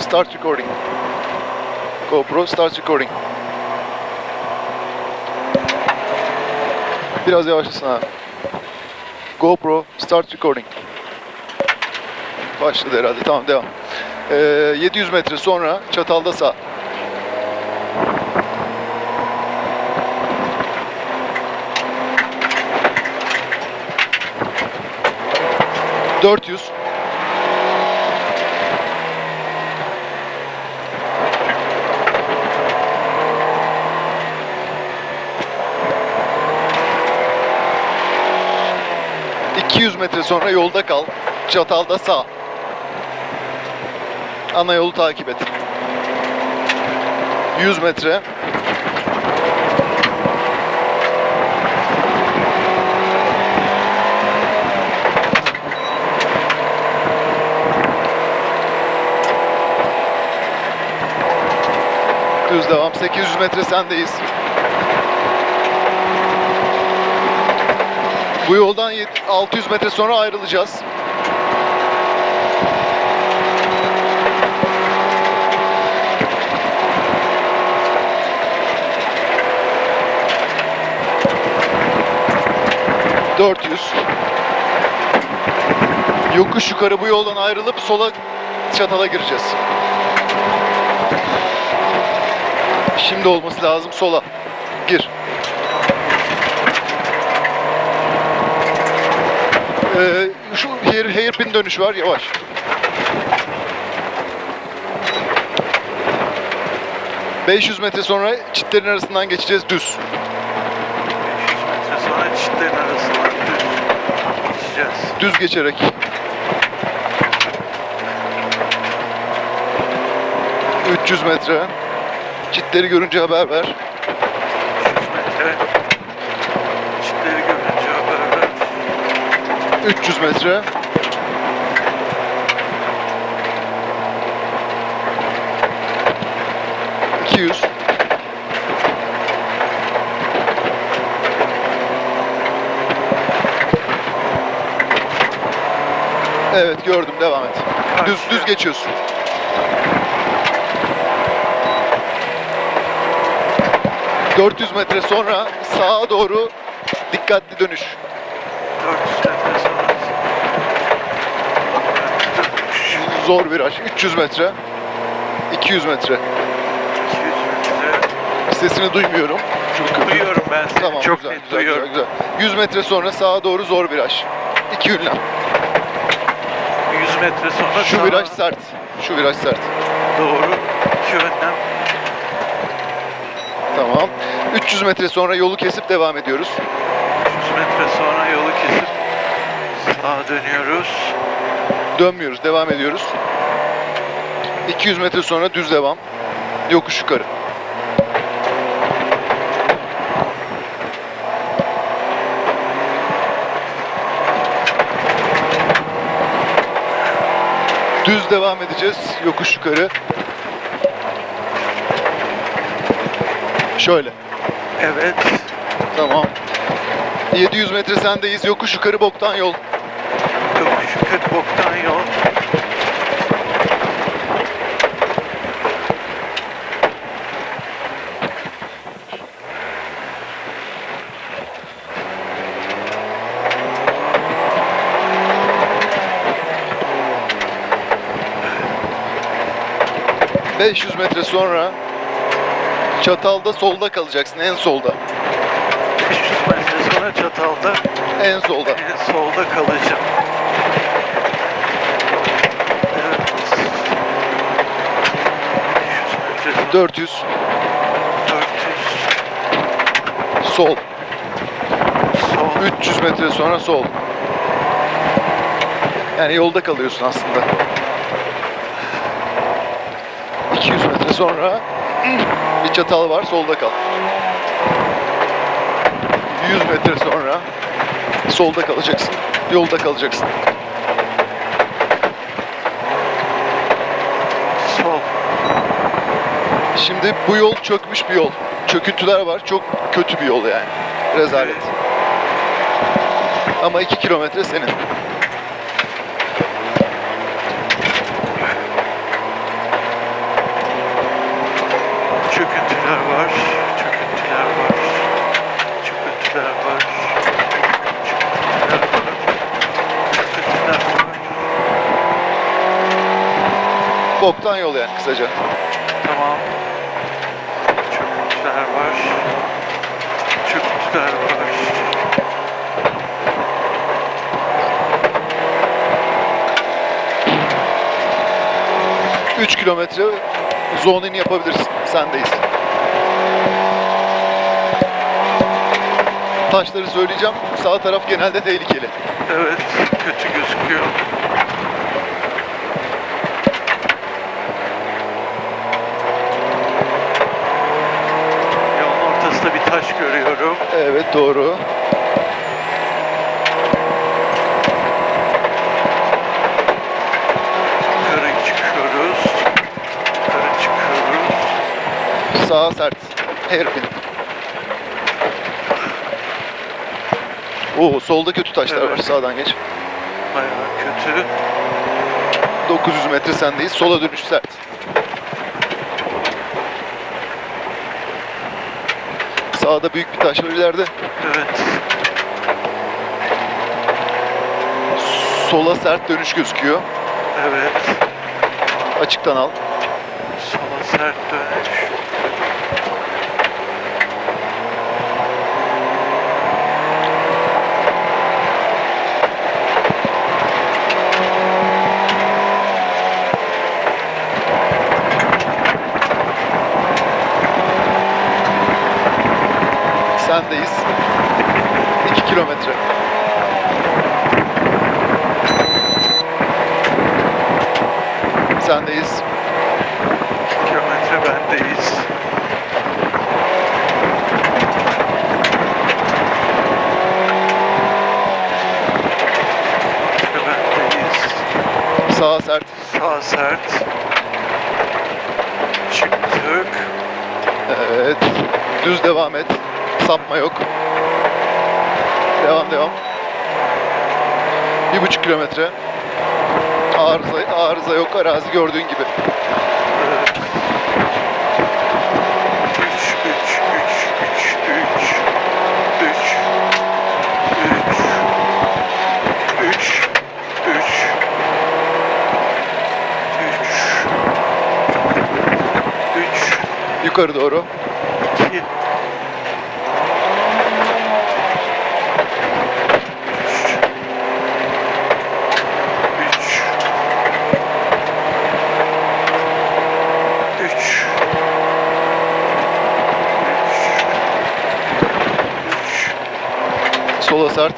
start recording. GoPro start recording. Biraz yavaşlasın abi. GoPro start recording. Başladı herhalde. Tamam devam. Ee, 700 metre sonra çatalda sağ. Dört yüz. İki yüz metre sonra yolda kal. Çatalda sağ. Ana yolu takip et. 100 metre. Düz devam. 800 metre sendeyiz. Bu yoldan yet- 600 metre sonra ayrılacağız. ...400... ...yokuş yukarı bu yoldan ayrılıp sola çatala gireceğiz. Şimdi olması lazım sola. Ee, şu hair, hairpin dönüş var yavaş. ...500 metre sonra çitlerin arasından geçeceğiz düz. 500 metre sonra çitlerin arasından düz geçeceğiz. Düz geçerek. ...300 metre. Çitleri görünce haber ver. 500 metre çitleri görünce haber ver. 300 metre. Yüz. Evet gördüm devam et. Düz düz geçiyorsun. ...400 metre sonra sağa doğru dikkatli dönüş. 400 metre sonra Zor viraj. 300 metre. 200 metre. 200 metre. Sesini duymuyorum. Çünkü Duyuyorum ben seni. Tamam Çok güzel, net güzel, duyuyorum. güzel, güzel. 100 metre sonra sağa doğru zor viraj. İki ünlem. 100 metre sonra Şu sağa viraj sert. Şu viraj sert. doğru iki önlem. Tamam. 300 metre sonra yolu kesip devam ediyoruz. 100 metre sonra yolu kesip sağa dönüyoruz. Dönmüyoruz, devam ediyoruz. 200 metre sonra düz devam. Yokuş yukarı. Düz devam edeceğiz. Yokuş yukarı. Şöyle. Evet. Tamam. 700 metre sendeyiz. Yokuş yukarı boktan yol. Yukarı boktan. Hı. 500 metre sonra Çatalda solda kalacaksın. En solda. 500 metre sonra Çatal'da En solda. en solda kalacağım. Evet. 500 metre sonra 400 400 sol. sol 300 metre sonra sol. Yani yolda kalıyorsun aslında. 200 metre sonra bir çatal var solda kal. 100 metre sonra solda kalacaksın. Yolda kalacaksın. Şimdi bu yol çökmüş bir yol. Çöküntüler var. Çok kötü bir yol yani. Rezalet. Ama iki kilometre senin. Çöküntüler var. Çöküntüler var. Çöküntüler var. Çöküntüler var. Çöküntüler var. Boktan yol yani kısaca. 3 kilometre zone in yapabilirsin. Sendeyiz. Taşları söyleyeceğim. Sağ taraf genelde tehlikeli. Evet, kötü gözüküyor. Yolun ortasında bir taş görüyorum. Evet doğru. Yukarı çıkıyoruz. Yukarı çıkıyoruz. Sağa sert. Hairpin. Oo solda kötü taşlar var. Evet. Sağdan geç. Bayağı kötü. 900 metre sendeyiz. Sola dönüş sert. Sağda büyük bir taş var ileride. Evet. Sola sert dönüş gözüküyor. Evet. Açıktan al. Sola sert dönüş. Sendeyiz. 2 kilometre. Sendeyiz. Kilometre bendeyiz. Kilometre bendeyiz. Sağa sert. Sağ sert. Çıktık. Evet. Düz devam et. Sapma yok. Devam devam. Bir buçuk kilometre. Arıza, arıza yok. Arazi gördüğün gibi. Evet. Üç, üç, üç, üç, üç. Üç. Üç. Üç. Üç. Üç. Üç. Yukarı doğru. İki. Üç. Üç. Üç. Üç. Sola sert.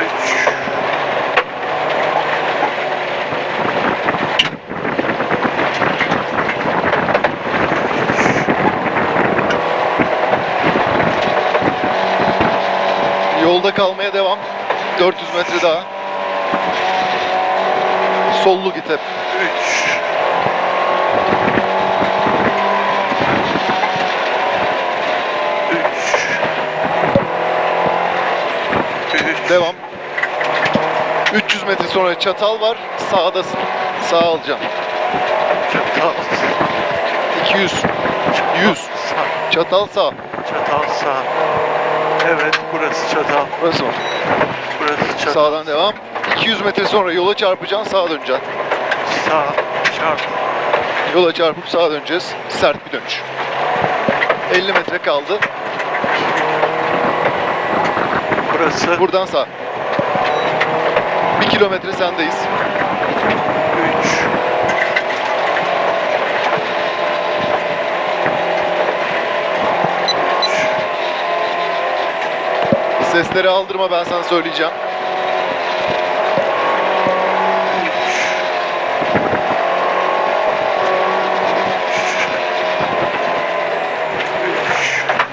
Üç. Yolda kalmaya devam. 400 metre daha. Sollu git hep. Üç. Üç. Üç. Devam. 300 metre sonra çatal var. Sağdasın. Sağ alacaksın. Çatal. 200. 100. Sağ. Çatal sağ. Çatal sağ. Evet burası çatal. Burası mı? Burası çatal. Sağdan devam. 200 metre sonra yola çarpacaksın. Sağa döneceksin. Sağ. Çarp. Yola çarpıp sağa döneceğiz. Sert bir dönüş. 50 metre kaldı. Burası. Buradan sağ. 1 kilometre sendeyiz. Sesleri aldırma ben sana söyleyeceğim.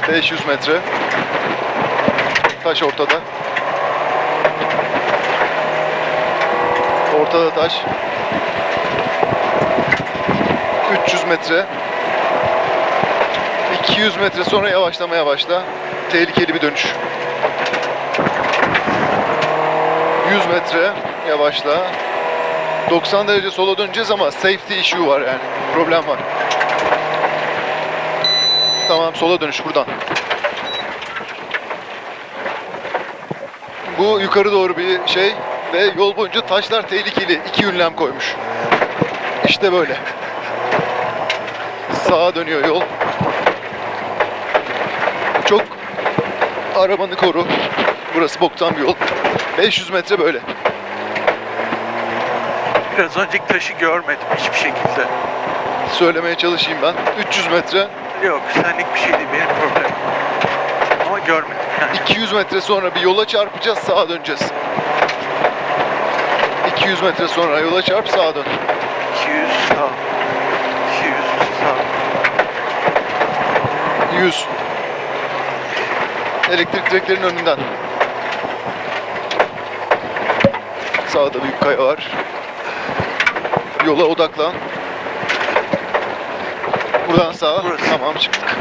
Üç. 500 metre. Taş ortada. Ortada taş. 300 metre. 200 metre sonra yavaşlamaya başla. Tehlikeli bir dönüş. 100 metre yavaşla. 90 derece sola döneceğiz ama safety issue var yani. Problem var. Tamam sola dönüş buradan. Bu yukarı doğru bir şey ve yol boyunca taşlar tehlikeli. İki ünlem koymuş. İşte böyle. Sağa dönüyor yol. Çok arabanı koru. Burası boktan bir yol. 500 metre böyle. Biraz önceki taşı görmedim hiçbir şekilde. Söylemeye çalışayım ben. 300 metre. Yok senlik bir şey değil benim problemim. Ama görmedim yani. 200 metre sonra bir yola çarpacağız, sağa döneceğiz. 200 metre sonra yola çarp, sağa dön. 200 sağ. 200 sağ. 100. Elektrik direklerinin önünden. Sağda büyük kaya var. Yola odaklan. Buradan sağa. Burası. Tamam çıktık.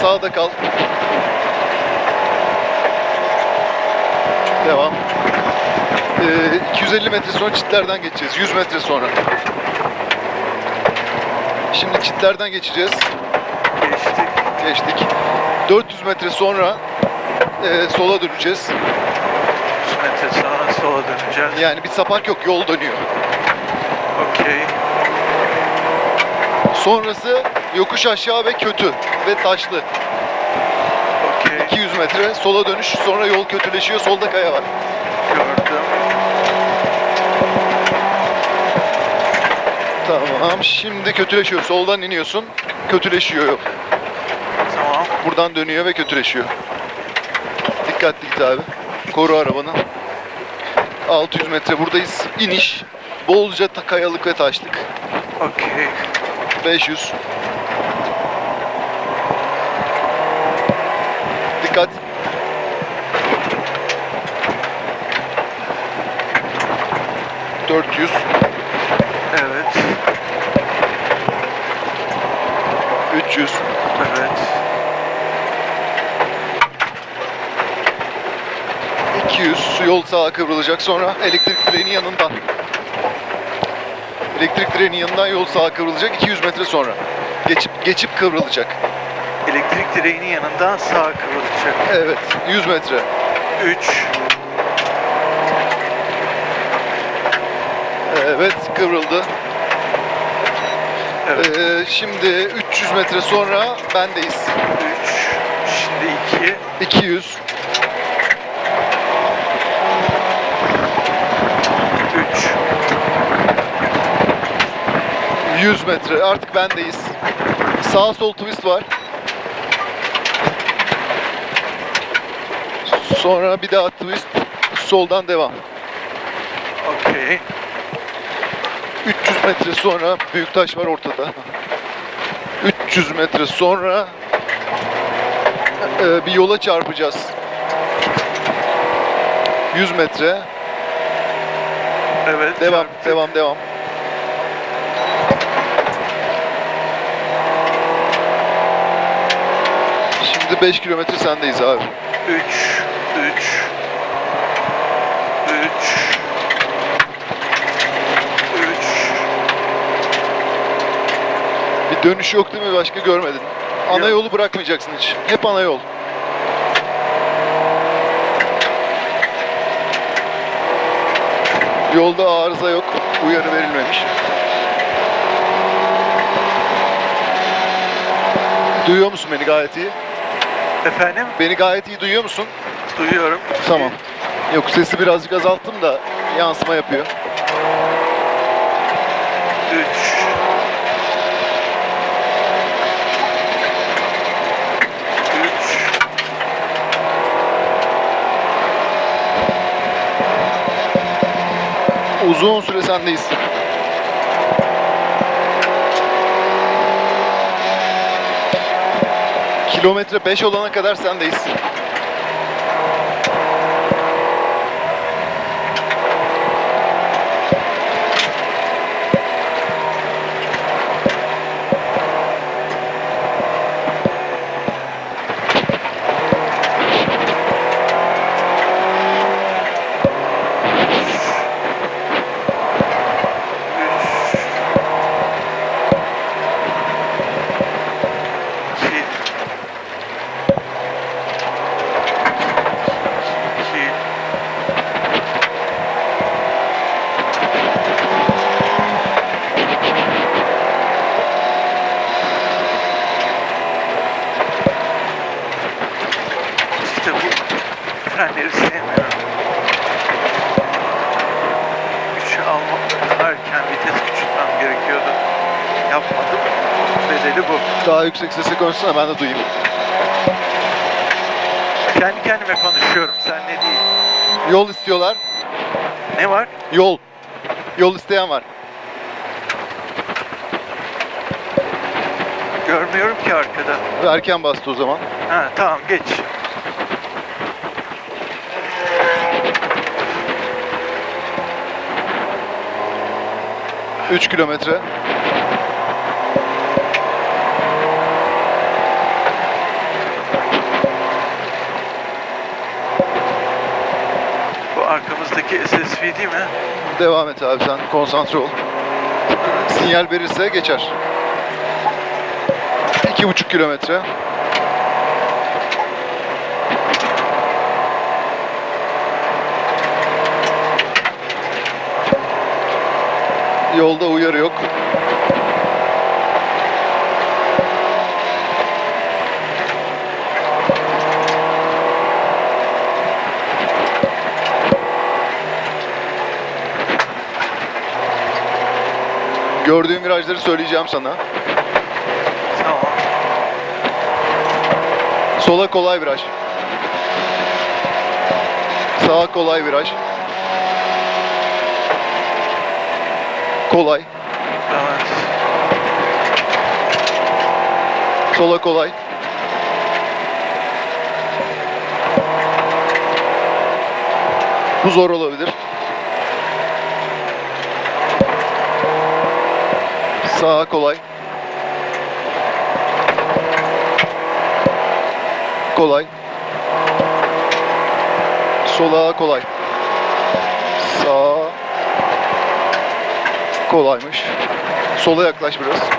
Sağda kal. Devam. Ee, 250 metre sonra çitlerden geçeceğiz. 100 metre sonra. Şimdi çitlerden geçeceğiz. Geçtik. Geçtik. 400 metre sonra e, sola döneceğiz. 100 metre sonra sola döneceğiz. Yani bir sapak yok, yol dönüyor. Okey. Sonrası yokuş aşağı ve kötü ve taşlı. Okey. 200 metre sola dönüş, sonra yol kötüleşiyor, solda kaya var. Gördüm. Tamam, şimdi kötüleşiyor. Soldan iniyorsun, kötüleşiyor yol. Tamam. Buradan dönüyor ve kötüleşiyor. Dikkatli git abi. Koru arabanı. 600 metre buradayız. İniş. Bolca kayalık ve taşlık. Okey. 500. Dikkat. Dört yüz, Evet. üç yüz, Evet. Yüz. Yol sağa kıvrılacak sonra elektrik direğinin yanından. Elektrik direğinin yanından yol sağa kıvrılacak 200 metre sonra. Geçip geçip kıvrılacak. Elektrik direğinin yanından sağa kıvrılacak. Evet, 100 metre. 3. Evet, kıvrıldı. Evet. Ee, şimdi 300 metre sonra bendeyiz. 3. Şimdi 2. 200. 3. 100 metre artık bendeyiz. Sağ sol twist var. Sonra bir daha twist. Soldan devam. Okey. 300 metre sonra büyük taş var ortada. 300 metre sonra e, bir yola çarpacağız. 100 metre. Evet. Devam, çarptık. devam, devam. Şimdi 5 kilometre sendeyiz abi. 3. 3. 3. 3. Bir dönüş yok değil mi? Başka görmedin. Ana yolu bırakmayacaksın hiç. Hep ana yol. Yolda arıza yok. Uyarı verilmemiş. Duyuyor musun beni gayet iyi? Efendim? Beni gayet iyi duyuyor musun? Duyuyorum. Tamam. Yok sesi birazcık azalttım da yansıma yapıyor. 3. 3. Uzun süre sendeyiz. Kilometre 5 olana kadar sendeyiz. Frenleri sevmiyorum. Güç almak erken vites küçültmem gerekiyordu. Yapmadım. Bedeli bu. Daha yüksek sesle konuşsana ben de duyayım. Kendi kendime konuşuyorum. Sen ne değil. Yol istiyorlar. Ne var? Yol. Yol isteyen var. Görmüyorum ki arkada. Erken bastı o zaman. Ha tamam geç. 3 kilometre. Bu arkamızdaki SSV değil mi? Devam et abi sen konsantre ol. Sinyal verirse geçer. 2,5 kilometre. Yolda uyarı yok. Gördüğüm virajları söyleyeceğim sana. Tamam. Sola kolay viraj. Sağa kolay viraj. Kolay. Evet. Sola kolay. Bu zor olabilir. Sağa kolay. Kolay. Sola kolay. Sağa kolaymış. Sola yaklaş biraz.